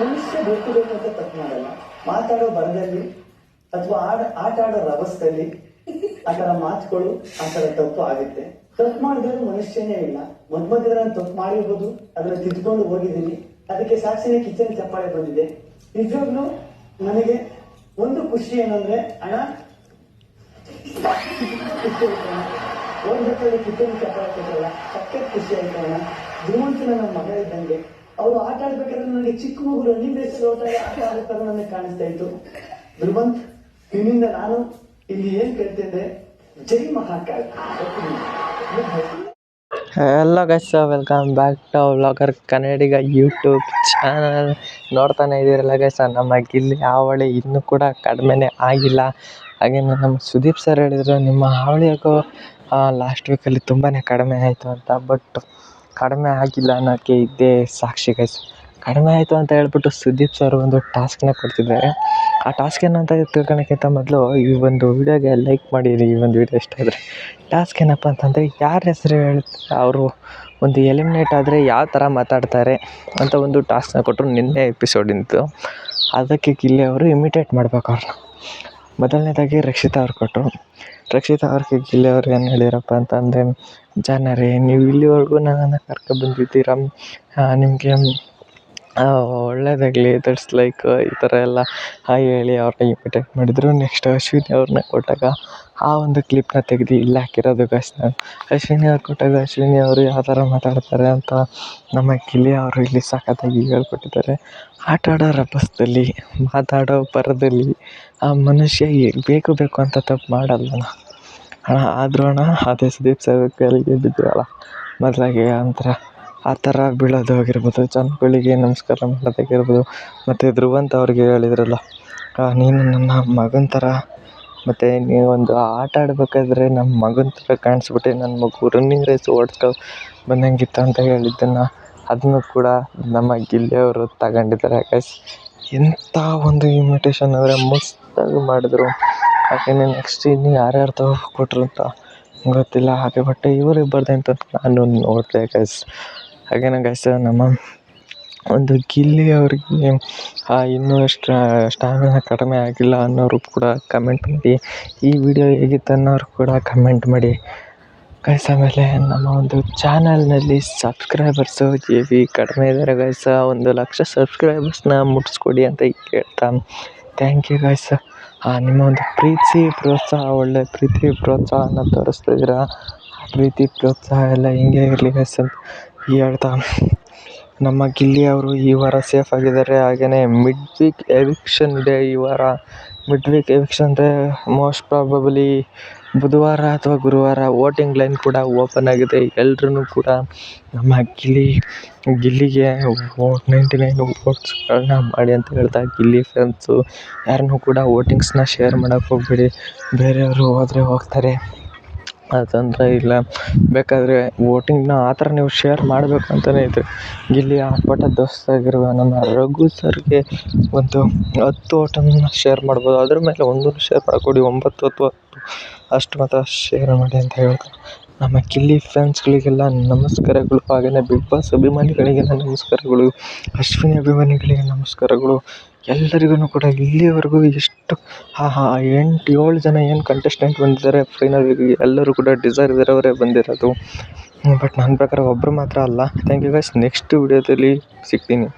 ಮನುಷ್ಯ ಬೇಕು ಅಂತ ತಪ್ಪು ಮಾಡಲ್ಲ. ಮಾತಾಡೋ ಬರದಲ್ಲಿ ಅಥವಾ ಆಡ, ಆಟ ಆಡೋ ರಭಸದಲ್ಲಿ ಆ ತರ ಮಾತುಗಳು ಆ ತರ ತಪ್ಪು ಆಗುತ್ತೆ. ತಪ್ಪು ಮಾಡಿದ್ರೆ ಮನುಷ್ಯನೇ ಇಲ್ಲ. ಮದ್ ತಪ್ಪು ಮಾಡಿರ್ಬೋದು, ಅದನ್ನ ತಿದ್ಕೊಂಡು ಹೋಗಿದ್ದೀನಿ. ಅದಕ್ಕೆ ಸಾಕ್ಷಿನೇ ಕಿಚನ್ ಚಪ್ಪಾಳೆ ಬಂದಿದೆ. ನಿಜವಾಗ್ಲೂ ನನಗೆ ಒಂದು ಖುಷಿ ಏನಂದ್ರೆ, ಅಣ್ಣ, ಒಂದು ಕಿಚನ್ ಚಪ್ಪಾಳೆ ಕೊಟ್ಟಲ್ಲ. ಸಖತ್ ಖುಷಿ ಆಯ್ತು ಅಣ್ಣ. ಧ್ರುವಂತ ನನ್ನ ಮಗ ಇದ್ದಂಗೆ. ಅವರು ಆಟ ಆಡ್ಬೇಕಾದ್ರೆ ನನಗೆ ಚಿಕ್ಕ ಮಗು ರನ್ನಿಂಗ್ ರೇಸ್ ಆಟ ಆಡೋ ತರ ನನಗೆ ಕಾಣಿಸ್ತಾ ಇತ್ತು. ಧ್ರುವಂತ್ ನಿನ್ನಿಂದ ನಾನು ಇಲ್ಲಿ ಏನ್ ಕೇಳ್ತಿದ್ದೆ ಜೈ Mahakal. Hello guys welcome back to vlogger Kannadiga YouTube channel ನೋಡ್ತಾನೆ ಇದ್ದೀರಲ್ಲ ಗೈಸ್ ನಮ್ಮ ಗಿಲ್ಲಿ ಹಾವಳಿ ಇನ್ನೂ ಕೂಡ ಕಡಿಮೆನೇ ಆಗಿಲ್ಲ. ಹಾಗೆ ನಮ್ಮ ಸುದೀಪ್ ಸರ್ ಹೇಳಿದರು, ನಿಮ್ಮ ಹಾವಳಿ ಯಾಕೋ ಲಾಸ್ಟ್ ವೀಕಲ್ಲಿ ತುಂಬಾ ಕಡಿಮೆ ಆಯಿತು ಅಂತ ಬಟ್ ಕಡಿಮೆ ಆಗಿಲ್ಲ ಅನ್ನೋಕ್ಕೆ ಇದ್ದೇ ಸಾಕ್ಷಿ ಗೈಸ್ ಕಡಿಮೆ ಆಯಿತು ಅಂತ ಹೇಳ್ಬಿಟ್ಟು ಸುದೀಪ್ ಸರ್ ಒಂದು ಟಾಸ್ಕ್ನ ಕೊಡ್ತಿದ್ದಾರೆ. ಆ ಟಾಸ್ಕ್ ಏನಂತ ತಿಳ್ಕೊಳಕ್ಕಿಂತ ಮೊದಲು ಈ ಒಂದು ವಿಡಿಯೋಗೆ ಲೈಕ್ ಮಾಡಿರಿ, ಈ ಒಂದು ವಿಡಿಯೋ ಇಷ್ಟ ಆದರೆ. ಟಾಸ್ಕ್ ಏನಪ್ಪ ಅಂತಂದರೆ ಯಾರ ಹೆಸರು ಹೇಳುತ್ತೆ, ಅವರು ಒಂದು ಎಲಿಮಿನೇಟ್ ಆದರೆ ಯಾವ ಥರ ಮಾತಾಡ್ತಾರೆ ಅಂತ ಒಂದು ಟಾಸ್ಕ್ನ ಕೊಟ್ಟರು ನಿನ್ನೆ ಎಪಿಸೋಡಿಂದು ಅದಕ್ಕೆ ಗಿಲ್ಲಿ ಅವರು ಇಮಿಟೇಟ್ ಮಾಡ್ಬೇಕು ಅವ್ರನ್ನ ಮೊದಲನೇದಾಗಿ ರಕ್ಷಿತಾ ಅವ್ರು ಕೊಟ್ಟರು ರಕ್ಷಿತಾ ಅವ್ರಿಗೆ ಗಿಲ್ಲಿ ಅವ್ರು ಏನು ಹೇಳಿರಪ್ಪ ಅಂತಂದರೆ, ಜಾನರೇ, ನೀವು ಇಲ್ಲಿವರೆಗೂ ನನ್ನನ್ನು ಕರ್ಕೊಬಂದಿದ್ದೀರ ನಿಮಗೆ ಒಳ್ಳೆಯದಾಗಲಿ ದಟ್ಸ್ ಲೈಕ್ ಈ ಥರ ಎಲ್ಲ ಹಾಯ್ ಹೇಳಿ ಅವ್ರನ್ನ ಇಮಿಟೇಟ್ ಮಾಡಿದರು. ನೆಕ್ಸ್ಟ್ ಅಶ್ವಿನಿ ಅವ್ರನ್ನ ಕೊಟ್ಟಾಗ ಆ ಒಂದು ಕ್ಲಿಪ್ನ ತೆಗ್ದು ಇಲ್ಲಿ ಹಾಕಿರೋದು ನಾನು. ಅಶ್ವಿನಿ ಅವ್ರು ಕೊಟ್ಟಾಗ ಅಶ್ವಿನಿ ಅವರು ಯಾವ ಥರ ಮಾತಾಡ್ತಾರೆ ಅಂತ ನಮ್ಮ ಗಿಲ್ಲಿ ಅವರು ಇಲ್ಲಿ ಸಖತ್ತಾಗಿ ಹೇಳ್ಕೊಟ್ಟಿದ್ದಾರೆ. ಆಟ ಆಡೋ ರಭಸದಲ್ಲಿ ಮಾತಾಡೋ ಪರದಲ್ಲಿ ಆ ಮನುಷ್ಯ ಬೇಕು ಬೇಕು ಅಂತ ತಪ್ಪು ಮಾಡಲ್ಲ ಅಣ್ಣ, ಆದರೂ ಅಣ್ಣ, ಅದೇ ಸುದೀಪ್ ಸರ್ ಕೈಲಿಗೆ ಬಿದ್ದಿರಲ್ಲ. ಮೊದಲಾಗಿ ಒಂಥರ ಆ ಥರ ಬೀಳೋದು ಆಗಿರ್ಬೋದು, ಜನಗಳಿಗೆ ನಮಸ್ಕಾರ ಮಾಡೋದಾಗಿರ್ಬೋದು. ಮತ್ತು ಧ್ರುವಂತ ಅವ್ರಿಗೆ ಹೇಳಿದ್ರಲ್ಲ ನೀನು ನನ್ನ ಮಗನ ಥರ ಮತ್ತು ಒಂದು ಆಟ ಆಡಬೇಕಾದ್ರೆ ನಮ್ಮ ಮಗನ ಥರ ಕಾಣಿಸ್ಬಿಟ್ಟೆ ನನ್ನ ಮಗು ರನ್ನಿಂಗ್ ರೇಸ್ ಓಡ್ಸ್ಕೊ ಬಂದಂಗಿತ್ತು ಅಂತ ಹೇಳಿದ್ದನ್ನು ಅದನ್ನು ಕೂಡ ನಮ್ಮ ಗಿಲ್ಲಿಯವರು ತಗೊಂಡಿದ್ದಾರೆ. ಗೈಸ್ ಎಂಥ ಒಂದು ಇಮಿಟೇಷನ್ ಅಂದರೆ ಮಸ್ತಾಗಿ ಮಾಡಿದ್ರು. ಹಾಗೆಯೇ ನೆಕ್ಸ್ಟ್ ಇನ್ನು ಯಾರ್ಯಾರು ತಗೋ ಕೊಟ್ಟರು ಅಂತ ಗೊತ್ತಿಲ್ಲ, ಹಾಗೆ ಬಟ್ ಇವರಿಗೆ ಬರ್ದೆ ಅಂತ ನಾನು ನೋಡಿದೆ ಗೈಸ್ ಹಾಗೇನೆ ಗೈಸ್ ನಮ್ಮ ಒಂದು ಗಿಲ್ಲಿ ಅವರಿಗೆ ಇನ್ನೂ ಸ್ಟ್ಯಾಮಿನ ಕಡಿಮೆ ಆಗಿಲ್ಲ ಅನ್ನೋರು ಕೂಡ ಕಮೆಂಟ್ ಮಾಡಿ. ಈ ವಿಡಿಯೋ ಹೇಗಿತ್ತು ಅನ್ನೋರು ಕೂಡ ಕಮೆಂಟ್ ಮಾಡಿ. ಗೈಸ್ ಆಮೇಲೆ ನಮ್ಮ ಒಂದು ಚಾನಲ್ನಲ್ಲಿ ಸಬ್ಸ್ಕ್ರೈಬರ್ಸು ಹೆವಿ ಕಡಿಮೆ ಇದ್ದಾರೆ ಗೈಸ ಒಂದು ಲಕ್ಷ ಸಬ್ಸ್ಕ್ರೈಬರ್ಸ್ನ ಮುಟ್ಟಿಸ್ಕೊಡಿ ಅಂತ ಕೇಳ್ತಾ ಥ್ಯಾಂಕ್ ಯು ಗೈಸ ನಿಮ್ಮ ಒಂದು ಪ್ರೀತಿ, ಪ್ರೋತ್ಸಾಹ, ಒಳ್ಳೆ ಪ್ರೀತಿ, ಪ್ರೋತ್ಸಾಹನ ತೋರಿಸ್ತಾ ಇದ್ದೀರಾ? ಆ ಪ್ರೀತಿ, ಪ್ರೋತ್ಸಾಹ ಎಲ್ಲ ಹಿಂಗೆ ಇರಲಿ ಗೈಸ್ ಅಂತ ಹೇಳ್ತಾ. ನಮ್ಮ ಗಿಲ್ಲಿ ಅವರು ಈ ವಾರ ಸೇಫ್ ಆಗಿದ್ದಾರೆ. ಹಾಗೆಯೇ ಮಿಡ್ ವೀಕ್ ಎವಿಕ್ಷನ್ ಇದೆ ಈ ವಾರ. ಮಿಡ್ ವೀಕ್ ಎವಿಕ್ಷನ್ ಅಂದರೆ ಮೋಸ್ಟ್ ಪ್ರಾಬಬಲಿ ಬುಧವಾರ ಅಥವಾ ಗುರುವಾರ ವೋಟಿಂಗ್ ಲೈನ್ ಕೂಡ ಓಪನ್ ಆಗಿದೆ. ಎಲ್ರೂ ಕೂಡ ನಮ್ಮ ಗಿಲ್ಲಿ, ಗಿಲ್ಲಿಗೆ ನೈಂಟಿ ನೈನ್ ವೋಟ್ಸ್ಗಳನ್ನ ಮಾಡಿ ಅಂತ ಹೇಳ್ತಾ ಗಿಲ್ಲಿ ಫ್ರೆಂಡ್ಸು ಯಾರನ್ನೂ ಕೂಡ ವೋಟಿಂಗ್ಸ್ನ ಶೇರ್ ಮಾಡೋಕ್ಕೆ ಹೋಗಬೇಡಿ. ಬೇರೆಯವರು ಹೋದರೆ ಹೋಗ್ತಾರೆ. ಅದಂದರೆ ಇಲ್ಲ, ಬೇಕಾದರೆ ವೋಟಿಂಗ್ನ ಆ ಥರ ನೀವು ಶೇರ್ ಮಾಡಬೇಕು ಅಂತಲೇ ಇದ್ದರೆ ಗಿಲ್ಲಿ ಆರ್ಭಟ ದೋಸ್ತಾಗಿರುವ ನಮ್ಮ ರಘು ಸರ್ಗೆ ಒಂದು ಹತ್ತು ಓಟನ್ನು ಶೇರ್ ಮಾಡ್ಬೋದು. ಅದ್ರ ಮೇಲೆ ಒಂದನ್ನು ಶೇರ್ ಮಾಡಿಕೊಡಿ, ಒಂಬತ್ತು ಅಥವಾ ಹತ್ತು, ಅಷ್ಟು ಮಾತ್ರ ಶೇರ್ ಮಾಡಿ ಅಂತ ಹೇಳ್ತಾರೆ ನಮ್ಮ ಗಿಲ್ಲಿ ಫ್ಯಾನ್ಸ್ಗಳಿಗೆಲ್ಲ ನಮಸ್ಕಾರಗಳು ಹಾಗೆಯೇ ಬಿಗ್ ಬಾಸ್ ಅಭಿಮಾನಿಗಳಿಗೆಲ್ಲ ನಮಸ್ಕಾರಗಳು, ಅಶ್ವಿನಿ ಅಭಿಮಾನಿಗಳಿಗೆ ನಮಸ್ಕಾರಗಳು. ಎಲ್ಲರಿಗೂ ಕೂಡ ಇಲ್ಲಿಯವರೆಗೂ ಎಷ್ಟು ಹಾ ಹಾ ಎಂಟು, ಏಳು ಜನ ಏನು ಕಂಟೆಸ್ಟೆಂಟ್ ಬಂದಿದ್ದಾರೆ ಫೈನಲಿಗೆ ಎಲ್ಲರೂ ಕೂಡ ಡಿಸರ್ವ್ ಇರೋರೇ ಬಂದಿರೋದು. ಬಟ್ ನನ್ನ ಪ್ರಕಾರ ಒಬ್ಬರು ಮಾತ್ರ ಅಲ್ಲ. ಥ್ಯಾಂಕ್ ಯು ಗಾಯ್ಸ್ ನೆಕ್ಸ್ಟ್ ವಿಡಿಯೋದಲ್ಲಿ ಸಿಗ್ತೀನಿ.